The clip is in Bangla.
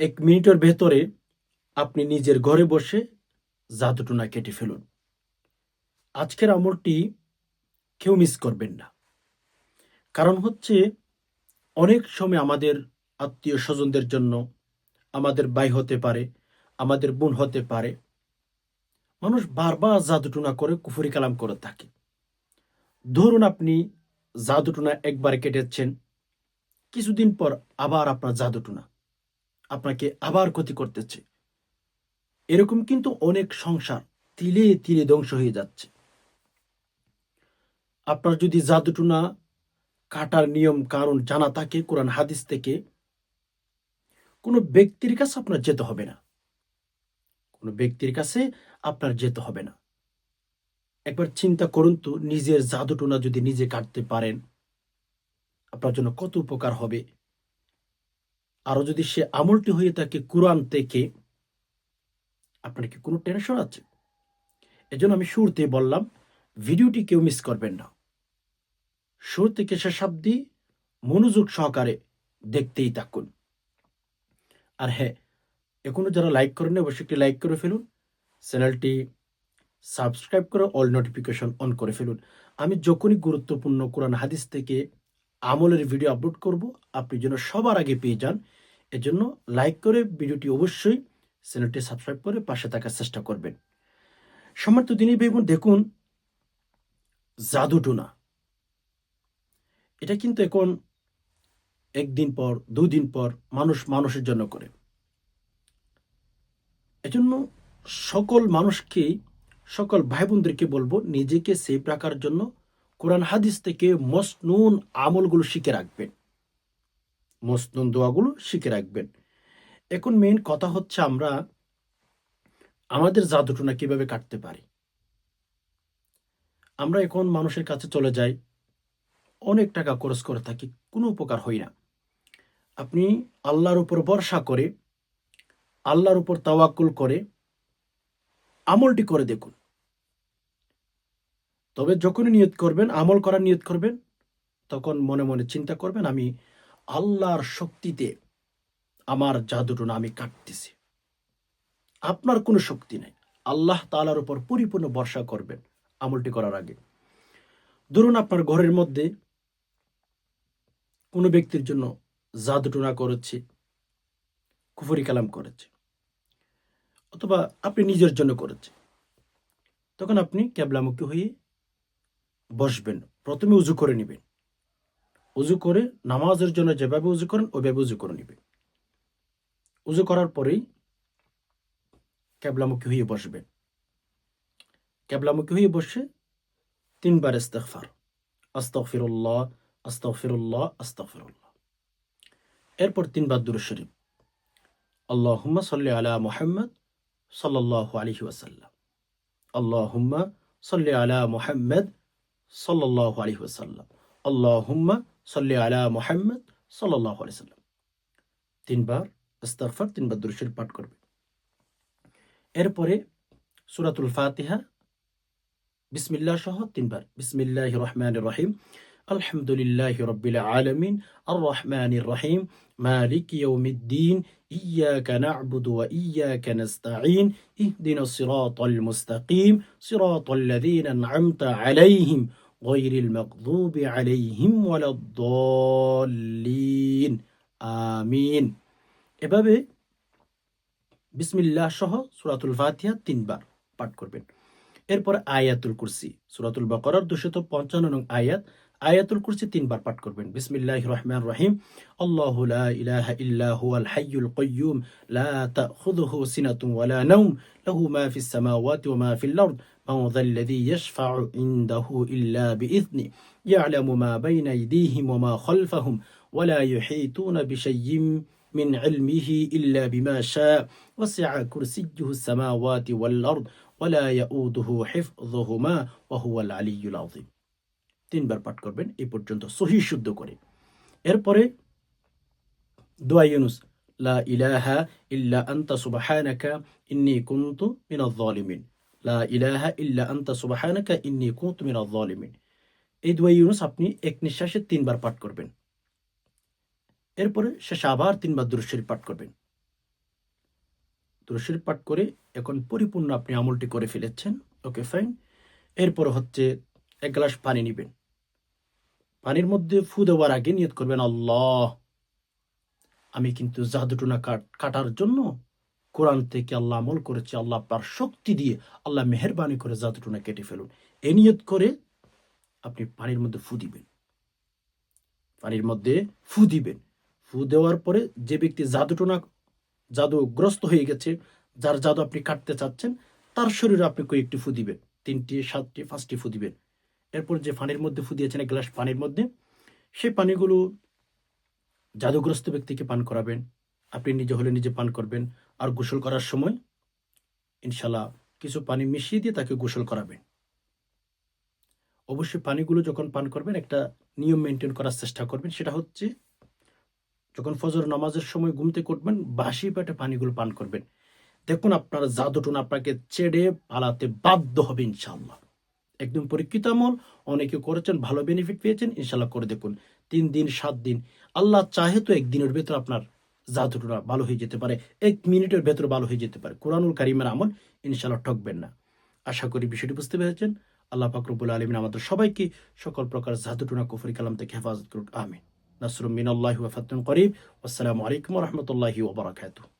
এক মিনিটের ভেতরে আপনি নিজের ঘরে বসে জাদুটুনা কেটে ফেলুন। আজকের আমলটি কেউ মিস করবেন না। কারণ হচ্ছে অনেক সময় আমাদের আত্মীয় স্বজনদের জন্য আমাদের ভাই হতে পারে, আমাদের বোন হতে পারে, মানুষ বারবার জাদুটুনা করে কুফুরি কালাম করে থাকে। ধরুন আপনি জাদুটুনা একবার কেটেছেন, কিছুদিন পর আবার আপনার জাদুটুনা। আপনাকে আবার ক্ষতি করতেছে। এরকম কিন্তু অনেক সংসার তিলে তিলে ধ্বংস হয়ে যাচ্ছে। আপনার যদি জাদুটুনা কাটার নিয়ম, কারণ জানা থাকে, কোরআন, হাদিস থেকে, কোনো ব্যক্তির কাছে আপনার যেতে হবে না। কোনো ব্যক্তির কাছে আপনার যেতে হবে না। একবার চিন্তা করুন তো, নিজের জাদুটুনা যদি নিজে কাটতে পারেন, আপনার জন্য কত উপকার হবে। আরও যদি সে আমলটি হয়ে থাকে কোরআন থেকে, আপনার কি কোনো টেনশন আছে? এজন্য আমি শুরুতে বললাম, ভিডিওটি কেউ মিস করবেন না। শুরু থেকে শেষ অব্দি মনোযোগ সহকারে দেখতেই থাকুন। আর হ্যাঁ এখনও যারা লাইক করেন অবশ্যই একটি লাইক করে ফেলুন। চ্যানেলটি সাবস্ক্রাইব করে অল নোটিফিকেশন অন করে ফেলুন। আমি যখনই গুরুত্বপূর্ণ কোরআন, হাদিস থেকে আমলের ভিডিও আপলোড করব, আপনি যেন সবার আগে পেয়ে যান এজন্য লাইক করে ভিডিওটি অবশ্যই চ্যানেলটি সাবস্ক্রাইব করে পাশে থাকার চেষ্টা করবেন। সম্মানিত দিনী বেগুন দেখুন, জাদুটুনা। এটা কিন্তু এখন একদিন পর, দুদিন পর মানুষ মানুষের জন্য করে। এজন্য সকল মানুষকে, সকল ভাই বোনদেরকে বলব, নিজেকে সেফ রাখার জন্য কোরআন হাদিস থেকে মসনুন আমলগুলো শিখে রাখবেন। মসনুন দোয়াগুলো শিখে রাখবেন। এখন মেইন কথা হচ্ছে আমরা আমাদের জাদুটুনা কীভাবে কাটতে পারি। আমরা এখন মানুষের কাছে চলে যাই, অনেক টাকা খরচ করে থাকি, কোনো উপকার হয় না। আপনি আল্লাহর উপর ভরসা করে, আল্লাহর উপর তাওয়াক্কুল করে আমলটি করে দেখুন। তবে যখনই নিয়ত করবেন, আমল করার নিয়ত করবেন, তখন মনে মনে চিন্তা করবেন, আমি আল্লাহর শক্তিতে আমার জাদুটুনা আমি কাটতেছি। আপনার কোনো শক্তি নেই। আল্লাহ তালার উপর পরিপূর্ণ ভরসা করবেন আমলটি করার আগে। ধরুন আপনার ঘরের মধ্যে কোনো ব্যক্তির জন্য জাদুটুনা করেছে, কুফরি কালাম করেছে, অথবা আপনি নিজের জন্য করেছে, তখন আপনি ক্যাবলামুখী হয়ে বসবেন, প্রথমে উজু করে নেবেন। উজু করে, নামাজের জন্য যেভাবে উজু করেন, ওইভাবে উজু করে নেবেন উজু করার পরেই ক্যাবলামুখী হয়ে বসবেন ক্যাবলামুখী হয়ে বসে তিনবার ইস্তেগফার। আস্তাগফিরুল্লাহ আস্তাগফিরুল্লাহ আস্তাগফিরুল্লাহ। এরপর তিনবার দুরূদ শরীফ। আল্লাহুম্মা সাল্লি আলা মুহাম্মদ সাল্লাল্লাহু আলাইহি ওয়াসাল্লাম। আল্লাহুম্মা সাল্লি আলা মুহাম্মদ সাল্লাল্লাহু আলাইহি ওয়াসাল্লাম। আল্লাহুম্মা সাল্লি আলা মুহাম্মদ সাল্লাল্লাহু আলাইহি ওয়াসাল্লাম তিনবার ইস্তেগফার তিনবার দুরূদ শরীফ পাঠ করবে এরপরে সূরাতুল ফাতিহা বিসমিল্লাহ সহ তিনবার বিসমিল্লাহির রহমানির রহিম আলহামদুলিল্লাহ রব্বিল আলামিন আর রহমানির রহিম মালিক ইয়াউমিদ্দিন إياك نعبد وإياك نستعين اهدنا الصراط المستقيم صراط الذين أنعمت عليهم غير المغضوب عليهم ولا الضالين آمين এভাবে বিসমিল্লাহ সহ সুরাতুল ফাতিহা তিনবার পাঠ করবেন এরপর আয়াতুল কুরসি সুরাতুল বকরার দুশত পঞ্চান্ন নং আয়াত আয়াতুল কুরসি তিনবার পাঠ করবেন বিসমিল্লাহ রহমান রহিম আল্লাহ লা ইলাহা ইল্লা হুয়াল হাইয়ুল কাইয়্যুম লা তাখুযুহু সিনাতুন ওয়ালা নাওম লাহু মা ফিস সামাওয়াতি ওয়া মা ফিল আরদ من ذا الذي يشفع عنده إلا بإذنه يعلم ما بين أيديهم وما خلفهم ولا يحيطون بشيء من علمه إلا بما شاء وسع كرسيه السماوات والأرض ولا يؤوده حفظهما وهو العلي العظيم তিনবার পাঠ করবেন এই পর্যন্ত সহি শুদ্ধ করে এরপরে দোয়া ইউনুস লা ইলাহা ইল্লা আনতা সুবহানাকা ইন্নী কুনতু মিনাজ জালিমিন লা ইলাহা ইল্লা আনতা সুবহানাকা ইন্নী কুনতু মিনাজ জালিমিন এই দোয়া ইউনুস আপনি এক নিঃশ্বাসে তিনবার পাঠ করবেন। এরপরে শেষে আবার তিনবার দুরুদ পাঠ করবেন। তুলসীর পাঠ করে এখন পরিপূর্ণ আপনি আমলটি করে ফেলেছেন। Okay, fine. এরপর হচ্ছে এক গ্লাস পানি নেবেন। পানির মধ্যে ফু দেওয়ার আগে নিয়ত করবেন, আল্লাহ, আমি কিন্তু জাদুটুনা কাট, কাটার জন্য কোরআন থেকে আল্লাহ আমল করেছে, আল্লাহ আপনার শক্তি দিয়ে আল্লাহ মেহরবানি করে জাদুটুনা কেটে ফেলুন। এ নিয়ত করে আপনি পানির মধ্যে ফু দিবেন। পানির মধ্যে ফু দিবেন। ফু দেওয়ার পরে যে ব্যক্তি জাদুটুনা, জাদুগ্রস্ত হয়ে গেছে, যার জাদু আপনি কাটতে চাচ্ছেন, তার শরীরে আপনি কয়েকটি ফু দিবেন। তিনটি, সাতটি, পাঁচটি ফু দিবেন। এরপর যে পানির মধ্যে ফু দিয়েছেন, এক গ্লাস পানির মধ্যে সেই পানিগুলো জাদুগ্রস্ত ব্যক্তিকে পান করাবেন। আপনি নিজে হলে নিজে পান করবেন। আর গোসল করার সময় ইনশাল্লাহ কিছু পানি মিশিয়ে দিয়ে তাকে গোসল করাবেন। অবশ্যই পানিগুলো যখন পান করবেন, একটা নিয়ম মেনটেন করার চেষ্টা করবেন। সেটা হচ্ছে যখন ফজর নামাজের সময় ঘুমতে করবেন বাসি পেটে পানিগুলো পান করবেন। দেখুন আপনার জাদুটুন আপনাকে চেড়ে পালাতে বাধ্য হবে ইনশাল্লাহ একদম পরীক্ষিত আমল, অনেকে করেছেন, ভালো বেনিফিট পেয়েছেন ইনশাল্লাহ করে দেখুন। তিন দিন, সাত দিন, আল্লাহ চাহে তো একদিনের ভেতর আপনার জাদুটুনা ভালো হয়ে যেতে পারে। এক মিনিটের ভেতর ভালো হয়ে যেতে পারে। কোরআনুল কারিমের আমল ইনশাল্লাহ ঠকবেন না। আশা করি বিষয়টি বুঝতে পেরেছেন। আল্লাহ ফাকরবুল আলমিন আমাদের সবাইকে সকল প্রকার জাদুটুনা, কুফরি কালাম থেকে হেফাজত করুক। আমিন। নাসরুম মিনাল্লাহি ওয়া ফাতহুন করিব আসসালামু আলাইকুম রাহমাতুল্লাহি বারাকাতুহু।